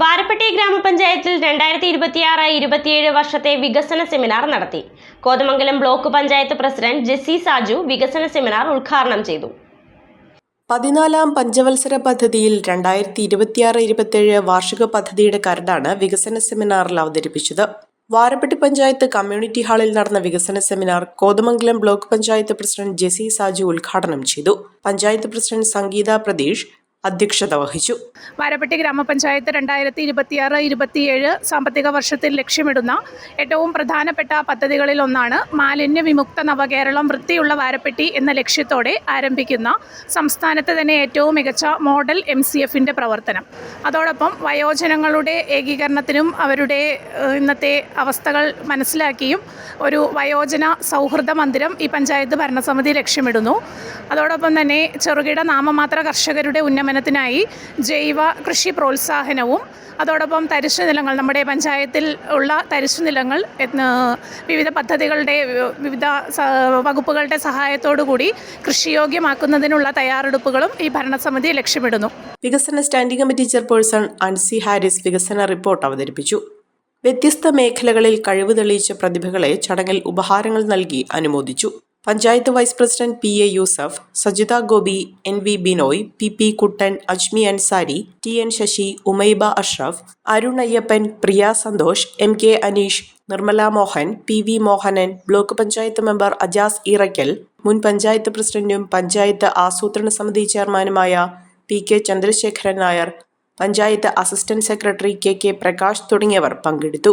വാരപ്പെട്ടി ഗ്രാമപഞ്ചായത്തിൽ രണ്ടായിരത്തി ഇരുപത്തിയാറ് ഇരുപത്തിയേഴ് വർഷത്തെ വികസന സെമിനാർ നടത്തി. കോതമംഗലം ബ്ലോക്ക് പഞ്ചായത്ത് പ്രസിഡന്റ് ജെസ്സി സാജു വികസന സെമിനാർ ഉദ്ഘാടനം ചെയ്തു. പതിനാലാം പഞ്ചവത്സര പദ്ധതിയിൽ രണ്ടായിരത്തി ഇരുപത്തിയാറ് ഇരുപത്തിയേഴ് വാർഷിക പദ്ധതിയുടെ കരടാണ് വികസന സെമിനാറിൽ അവതരിപ്പിച്ചത്. വാരപ്പെട്ടി പഞ്ചായത്ത് കമ്മ്യൂണിറ്റി ഹാളിൽ നടന്ന വികസന seminar Kothamangalam block panchayat president Jessy Saju ഉദ്ഘാടനം ചെയ്തു. പഞ്ചായത്ത് പ്രസിഡന്റ് സംഗീത പ്രതീഷ് അധ്യക്ഷത വഹിച്ചു. വാരപ്പെട്ടി ഗ്രാമപഞ്ചായത്ത് രണ്ടായിരത്തി ഇരുപത്തിയാറ് ഇരുപത്തിയേഴ് സാമ്പത്തിക വർഷത്തിൽ ലക്ഷ്യമിടുന്ന ഏറ്റവും പ്രധാനപ്പെട്ട പദ്ധതികളിൽ ഒന്നാണ് മാലിന്യ വിമുക്ത നവകേരളം വൃത്തിയുള്ള വാരപ്പെട്ടി എന്ന ലക്ഷ്യത്തോടെ ആരംഭിക്കുന്ന സംസ്ഥാനത്തെ തന്നെ ഏറ്റവും മികച്ച മോഡൽ എം സി എഫിന്റെ പ്രവർത്തനം. അതോടൊപ്പം വയോജനങ്ങളുടെ ഏകീകരണത്തിനും അവരുടെ ഇന്നത്തെ അവസ്ഥകൾ മനസ്സിലാക്കിയും ഒരു വയോജന സൗഹൃദ മന്ദിരം ഈ പഞ്ചായത്ത് ഭരണസമിതി ലക്ഷ്യമിടുന്നു. അതോടൊപ്പം തന്നെ ചെറുകിട നാമമാത്ര കർഷകരുടെ ഉന്നമനത്തിനായി ജൈവ കൃഷി പ്രോത്സാഹനവും അതോടൊപ്പം തരിശു നിലങ്ങൾ നമ്മുടെ പഞ്ചായത്തിൽ ഉള്ള തരിശു നിലങ്ങൾ വിവിധ പദ്ധതികളുടെ വിവിധ വകുപ്പുകളുടെ സഹായത്തോടു കൂടി കൃഷിയോഗ്യമാക്കുന്നതിനുള്ള തയ്യാറെടുപ്പുകളും ഈ ഭരണസമിതി ലക്ഷ്യമിടുന്നു. വികസന standing committee chairperson Ancy Haris വികസന റിപ്പോർട്ട് അവതരിപ്പിച്ചു. വ്യത്യസ്ത മേഖലകളിൽ കഴിവ് തെളിയിച്ച പ്രതിഭകളെ ചടങ്ങിൽ ഉപഹാരങ്ങൾ നൽകി അനുമോദിച്ചു. Panchayat vice president P A Yusuf Sajitha Gopi N V Binoy P P Kuttan Ajmi Ansari T N Sasi Umaiba Ashraf Arun Ayyappan Priya Santhosh M K Aneesh Nirmala Mohan P V Mohanan block panchayat member Ajas Eerakkal മുൻ പഞ്ചായത്ത് പ്രസിഡന്റും പഞ്ചായത്ത് ആസൂത്രണ സമിതി ചെയർമാനുമായ P K Chandrasekharan Nair panchayat assistant secretary K K Prakash തുടങ്ങിയവർ പങ്കെടുത്തു.